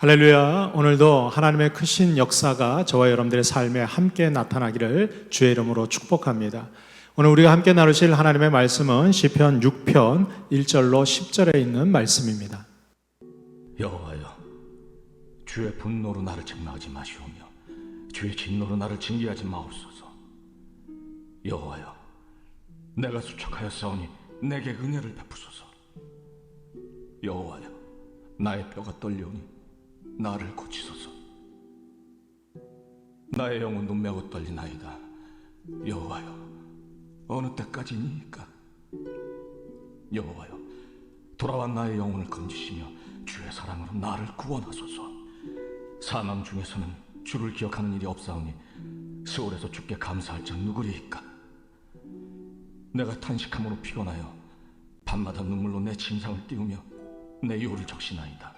할렐루야. 오늘도 하나님의 크신 역사가 저와 여러분들의 삶에 함께 나타나기를 주의 이름으로 축복합니다. 오늘 우리가 함께 나누실 하나님의 말씀은 시편 6편 1절로 10절에 있는 말씀입니다. 여호와여 주의 분노로 나를 책망하지 마시오며 주의 진노로 나를 징계하지 마옵소서 여호와여 내가 수척하여 싸우니 내게 은혜를 베푸소서 여호와여 나의 뼈가 떨려오니 나를 고치소서. 나의 영혼도 매우 떨리나이다 여호와여 어느 때까지니까? 여호와여 돌아와 나의 영혼을 건지시며 주의 사랑으로 나를 구원하소서. 사망 중에서는 주를 기억하는 일이 없사오니 스올에서 주께 감사할 자 누구리이까? 내가 탄식함으로 피곤하여 밤마다 눈물로 내 침상을 띄우며 내 요를 적시나이다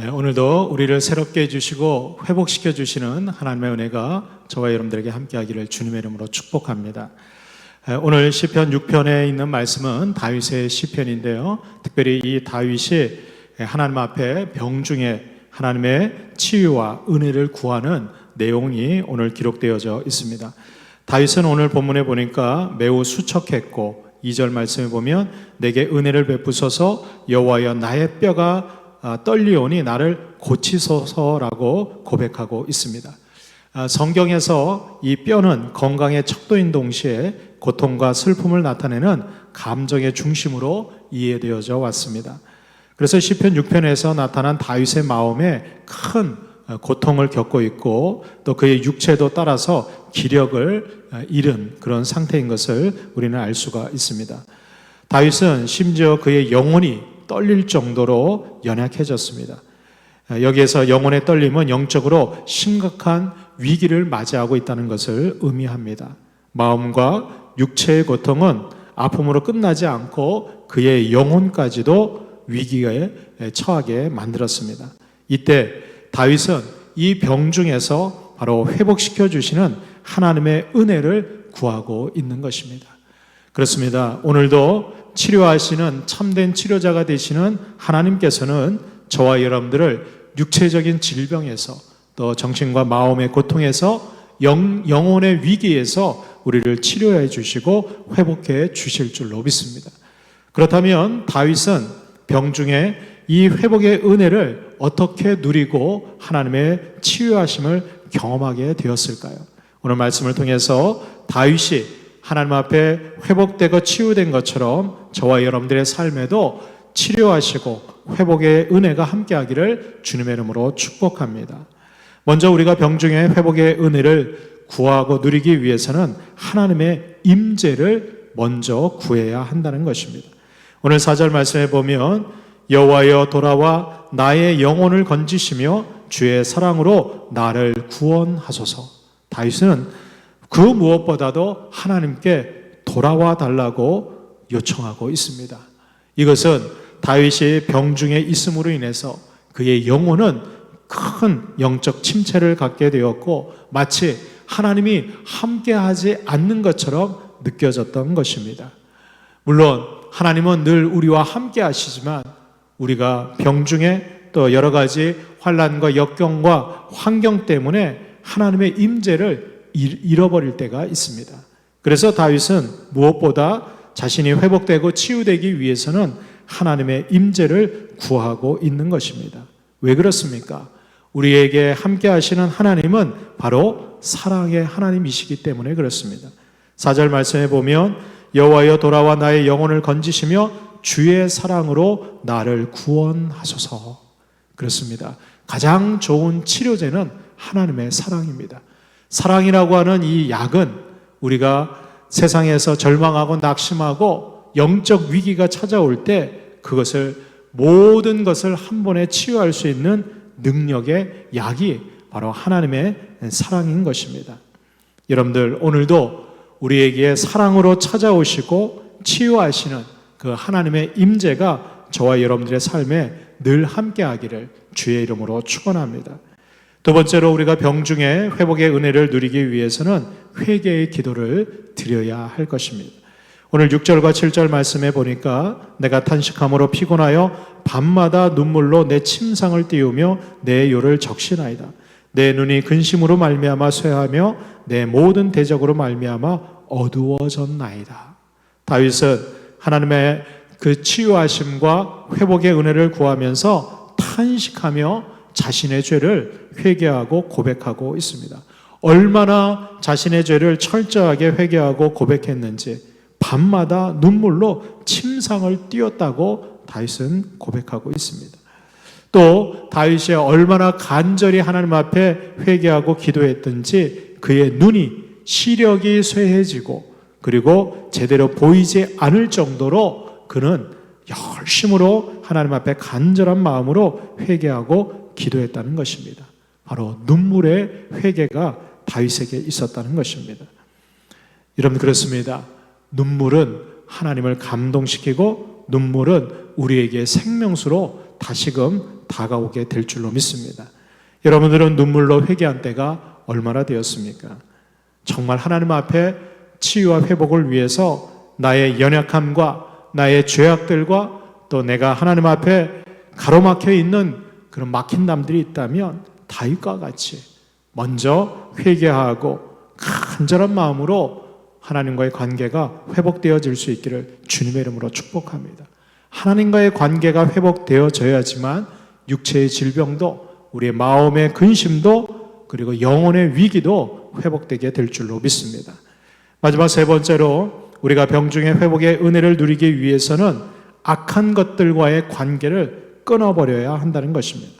예, 오늘도 우리를 새롭게 해주시고 회복시켜 주시는 하나님의 은혜가 저와 여러분들에게 함께하기를 주님의 이름으로 축복합니다. 예, 오늘 시편 6편에 있는 말씀은 다윗의 시편인데요. 특별히 이 다윗이 하나님 앞에 병중에 하나님의 치유와 은혜를 구하는 내용이 오늘 기록되어져 있습니다. 다윗은 오늘 본문에 보니까 매우 수척했고 2절 말씀에 보면 내게 은혜를 베푸소서 여호와여 나의 뼈가 아, 떨리오니 나를 고치소서라고 고백하고 있습니다. 아, 성경에서 이 뼈는 건강의 척도인 동시에 고통과 슬픔을 나타내는 감정의 중심으로 이해되어져 왔습니다. 그래서 시편 6편에서 나타난 다윗의 마음에 큰 고통을 겪고 있고 또 그의 육체도 따라서 기력을 잃은 그런 상태인 것을 우리는 알 수가 있습니다. 다윗은 심지어 그의 영혼이 떨릴 정도로 연약해졌습니다. 여기에서 영혼의 떨림은 영적으로 심각한 위기를 맞이하고 있다는 것을 의미합니다. 마음과 육체의 고통은 아픔으로 끝나지 않고 그의 영혼까지도 위기에 처하게 만들었습니다. 이때 다윗은 이 병 중에서 바로 회복시켜 주시는 하나님의 은혜를 구하고 있는 것입니다. 그렇습니다. 오늘도 치료하시는 참된 치료자가 되시는 하나님께서는 저와 여러분들을 육체적인 질병에서 또 정신과 마음의 고통에서 영, 영혼의 위기에서 우리를 치료해 주시고 회복해 주실 줄로 믿습니다. 그렇다면 다윗은 병중에 이 회복의 은혜를 어떻게 누리고 하나님의 치유하심을 경험하게 되었을까요? 오늘 말씀을 통해서 다윗이 하나님 앞에 회복되고 치유된 것처럼 저와 여러분들의 삶에도 치료하시고 회복의 은혜가 함께하기를 주님의 이름으로 축복합니다. 먼저 우리가 병중의 회복의 은혜를 구하고 누리기 위해서는 하나님의 임재를 먼저 구해야 한다는 것입니다. 오늘 4절 말씀에 보면 여호와여 돌아와 나의 영혼을 건지시며 주의 사랑으로 나를 구원하소서. 다윗은 그 무엇보다도 하나님께 돌아와 달라고 요청하고 있습니다. 이것은 다윗이 병중에 있음으로 인해서 그의 영혼은 큰 영적 침체를 갖게 되었고 마치 하나님이 함께하지 않는 것처럼 느껴졌던 것입니다. 물론 하나님은 늘 우리와 함께 하시지만 우리가 병중에 또 여러 가지 환란과 역경과 환경 때문에 하나님의 임재를 잃어버릴 때가 있습니다. 그래서 다윗은 무엇보다 자신이 회복되고 치유되기 위해서는 하나님의 임재를 구하고 있는 것입니다. 왜 그렇습니까? 우리에게 함께 하시는 하나님은 바로 사랑의 하나님이시기 때문에 그렇습니다. 4절 말씀에 보면 여호와여 돌아와 나의 영혼을 건지시며 주의 사랑으로 나를 구원하소서. 그렇습니다. 가장 좋은 치료제는 하나님의 사랑입니다. 사랑이라고 하는 이 약은 우리가 세상에서 절망하고 낙심하고 영적 위기가 찾아올 때 그것을 모든 것을 한 번에 치유할 수 있는 능력의 약이 바로 하나님의 사랑인 것입니다. 여러분들 오늘도 우리에게 사랑으로 찾아오시고 치유하시는 그 하나님의 임재가 저와 여러분들의 삶에 늘 함께하기를 주의 이름으로 축원합니다. 두 번째로 우리가 병중에 회복의 은혜를 누리기 위해서는 회개의 기도를 드려야 할 것입니다. 오늘 6절과 7절 말씀에 보니까 내가 탄식함으로 피곤하여 밤마다 눈물로 내 침상을 띄우며 내 요를 적시나이다. 내 눈이 근심으로 말미암아 쇠하며 내 모든 대적으로 말미암아 어두워졌나이다. 다윗은 하나님의 그 치유하심과 회복의 은혜를 구하면서 탄식하며 자신의 죄를 회개하고 고백하고 있습니다. 얼마나 자신의 죄를 철저하게 회개하고 고백했는지 밤마다 눈물로 침상을 띄었다고 다윗은 고백하고 있습니다. 또 다윗이 얼마나 간절히 하나님 앞에 회개하고 기도했든지 그의 눈이 시력이 쇠해지고 그리고 제대로 보이지 않을 정도로 그는 열심으로 하나님 앞에 간절한 마음으로 회개하고 기도했다는 것입니다. 바로 눈물의 회개가 다윗에게 있었다는 것입니다. 여러분 그렇습니다. 눈물은 하나님을 감동시키고 눈물은 우리에게 생명수로 다시금 다가오게 될 줄로 믿습니다. 여러분들은 눈물로 회개한 때가 얼마나 되었습니까? 정말 하나님 앞에 치유와 회복을 위해서 나의 연약함과 나의 죄악들과 또 내가 하나님 앞에 가로막혀 있는 그런 막힌 담들이 있다면 다윗과 같이 먼저 회개하고 간절한 마음으로 하나님과의 관계가 회복되어질 수 있기를 주님의 이름으로 축복합니다. 하나님과의 관계가 회복되어져야지만 육체의 질병도 우리의 마음의 근심도 그리고 영혼의 위기도 회복되게 될 줄로 믿습니다. 마지막 세 번째로 우리가 병중의 회복의 은혜를 누리기 위해서는 악한 것들과의 관계를 끊어버려야 한다는 것입니다.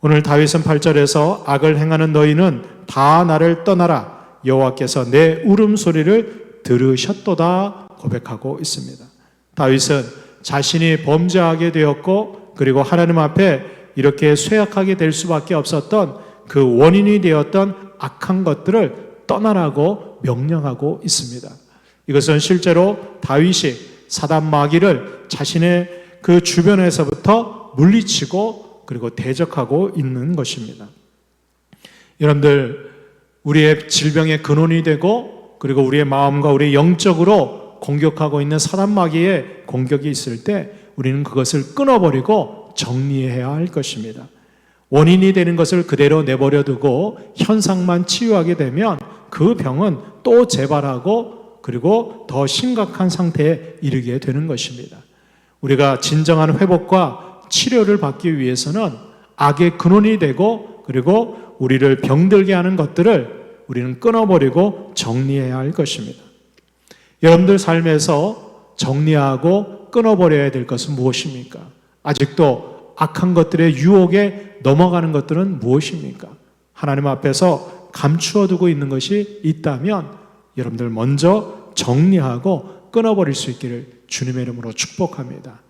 오늘 다윗은 8절에서 악을 행하는 너희는 다 나를 떠나라 여호와께서 내 울음소리를 들으셨도다 고백하고 있습니다. 다윗은 자신이 범죄하게 되었고 그리고 하나님 앞에 이렇게 쇠약하게 될 수밖에 없었던 그 원인이 되었던 악한 것들을 떠나라고 명령하고 있습니다. 이것은 실제로 다윗이 사단 마귀를 자신의 그 주변에서부터 물리치고 그리고 대적하고 있는 것입니다. 여러분들 우리의 질병의 근원이 되고 그리고 우리의 마음과 우리의 영적으로 공격하고 있는 사단 마귀의 공격이 있을 때 우리는 그것을 끊어버리고 정리해야 할 것입니다. 원인이 되는 것을 그대로 내버려 두고 현상만 치유하게 되면 그 병은 또 재발하고 그리고 더 심각한 상태에 이르게 되는 것입니다. 우리가 진정한 회복과 치료를 받기 위해서는 악의 근원이 되고 그리고 우리를 병들게 하는 것들을 우리는 끊어버리고 정리해야 할 것입니다. 여러분들 삶에서 정리하고 끊어버려야 될 것은 무엇입니까? 아직도 악한 것들의 유혹에 넘어가는 것들은 무엇입니까? 하나님 앞에서 감추어 두고 있는 것이 있다면 여러분들 먼저 정리하고 끊어버릴 수 있기를 주님의 이름으로 축복합니다.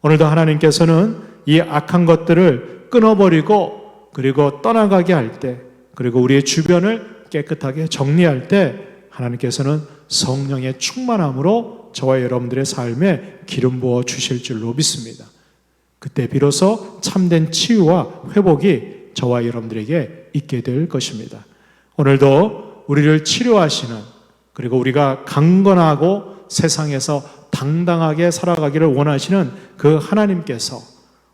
오늘도 하나님께서는 이 악한 것들을 끊어버리고 그리고 떠나가게 할 때, 그리고 우리의 주변을 깨끗하게 정리할 때 하나님께서는 성령의 충만함으로 저와 여러분들의 삶에 기름 부어 주실 줄로 믿습니다. 그때 비로소 참된 치유와 회복이 저와 여러분들에게 있게 될 것입니다. 오늘도 우리를 치료하시는 그리고 우리가 강건하고 세상에서 당당하게 살아가기를 원하시는 그 하나님께서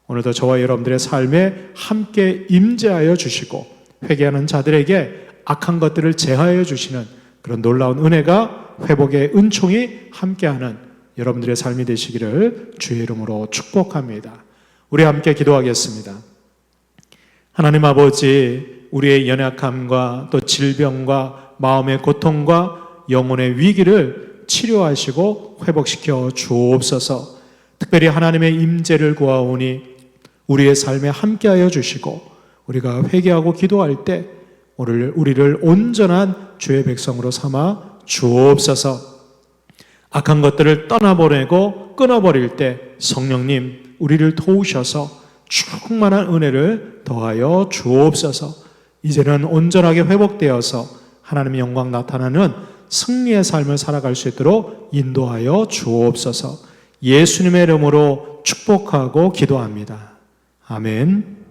오늘도 저와 여러분들의 삶에 함께 임재하여 주시고 회개하는 자들에게 악한 것들을 제하여 주시는 그런 놀라운 은혜가 회복의 은총이 함께하는 여러분들의 삶이 되시기를 주의 이름으로 축복합니다. 우리 함께 기도하겠습니다. 하나님 아버지, 우리의 연약함과 또 질병과 마음의 고통과 영혼의 위기를 치료하시고 회복시켜 주옵소서. 특별히 하나님의 임재를 구하오니 우리의 삶에 함께하여 주시고 우리가 회개하고 기도할 때 오늘 우리를 온전한 주의 백성으로 삼아 주옵소서. 악한 것들을 떠나보내고 끊어버릴 때 성령님 우리를 도우셔서 충만한 은혜를 더하여 주옵소서. 이제는 온전하게 회복되어서 하나님의 영광 나타나는 승리의 삶을 살아갈 수 있도록 인도하여 주옵소서 예수님의 이름으로 축복하고 기도합니다. 아멘.